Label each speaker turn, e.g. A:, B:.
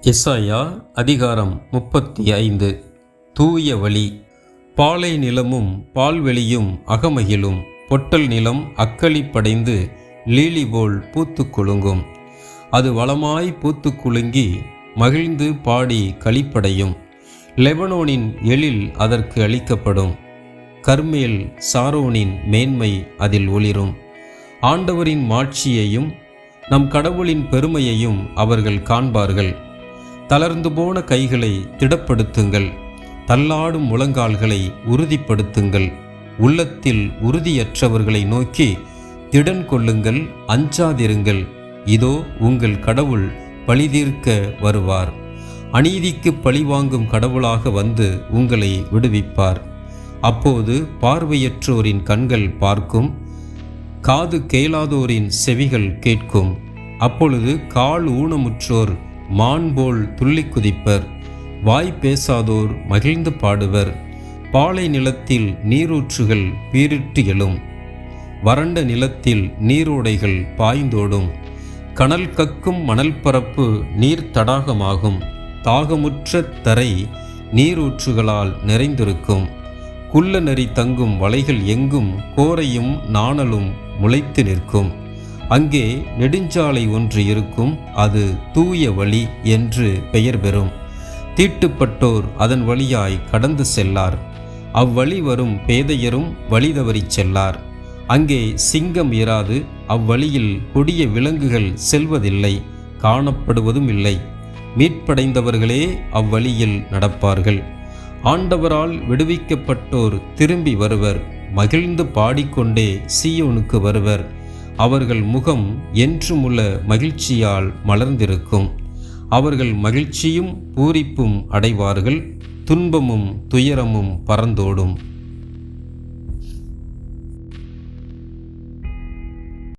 A: எஸ்ஐயா அதிகாரம் முப்பத்தி ஐந்து. தூய வழி. பாலை நிலமும் பால்வெளியும் அகமகிழும். பொட்டல் நிலம் அக்களிப்படைந்து லீலி போல் பூத்து குலுங்கும். அது வளமாய் பூத்து குலுங்கி மகிழ்ந்து பாடி களிப்படையும். லெபனோனின் எழில் அதற்கு அளிக்கப்படும். கர்மேல் சாரோனின் மேன்மை அதில் ஒளிரும். ஆண்டவரின் மாட்சியையும் நம் கடவுளின் பெருமையையும் அவர்கள் காண்பார்கள். தளர்ந்து போன கைகளை திடப்படுத்துங்கள். தள்ளாடும் முழங்கால்களை உறுதிப்படுத்துங்கள். உள்ளத்தில் உறுதியற்றவர்களை நோக்கி திடன் கொள்ளுங்கள் அஞ்சாதிருங்கள். இதோ உங்கள் கடவுள் பழிதீர்க்க வருவார். அநீதிக்கு பழிவாங்கும் கடவுளாக வந்து உங்களை விடுவிப்பார். அப்போது பார்வையற்றோரின் கண்கள் பார்க்கும் காது கேளாதோரின் செவிகள் கேட்கும். அப்பொழுது கால் ஊனமுற்றோர் மான்போல் துள்ளி குதிப்பர் வாய் பேசாதோர் மகிழ்ந்து பாடுவர் பாலை நிலத்தில் நீரூற்றுகள் பீரிட்டு எழும். வறண்ட நிலத்தில் நீரோடைகள் பாய்ந்தோடும் கனல் கக்கும் மணல் பரப்பு நீர் தடாகமாகும் தாகமுற்ற தரை நீரூற்றுகளால் நிறைந்திருக்கும். குள்ள நெறி தங்கும் வலைகள் எங்கும் கோரையும் நாணலும் முளைத்து நிற்கும். அங்கே நெடுஞ்சாலை ஒன்று இருக்கும் அது தூய வழி என்று பெயர் பெறும். தீட்டுப்பட்டோர் அதன் வழியாய் கடந்து செல்லார். அவ்வழி வரும் பேதையரும் வழி தவறிச் செல்லார். அங்கே சிங்கம் இராது அவ்வழியில் கொடிய விலங்குகள் செல்வதில்லை காணப்படுவதும் இல்லை. மீட்படைந்தவர்களே அவ்வழியில் நடப்பார்கள். ஆண்டவரால் விடுவிக்கப்பட்டோர் திரும்பி வருவர் மகிழ்ந்து பாடிக்கொண்டே சீயோனுக்கு வருவர். அவர்கள் முகம் என்றுமுள்ள மகிழ்ச்சியால் மலர்ந்திருக்கும். அவர்கள் மகிழ்ச்சியும் பூரிப்பும் அடைவார்கள் துன்பமும் துயரமும் பறந்தோடும்.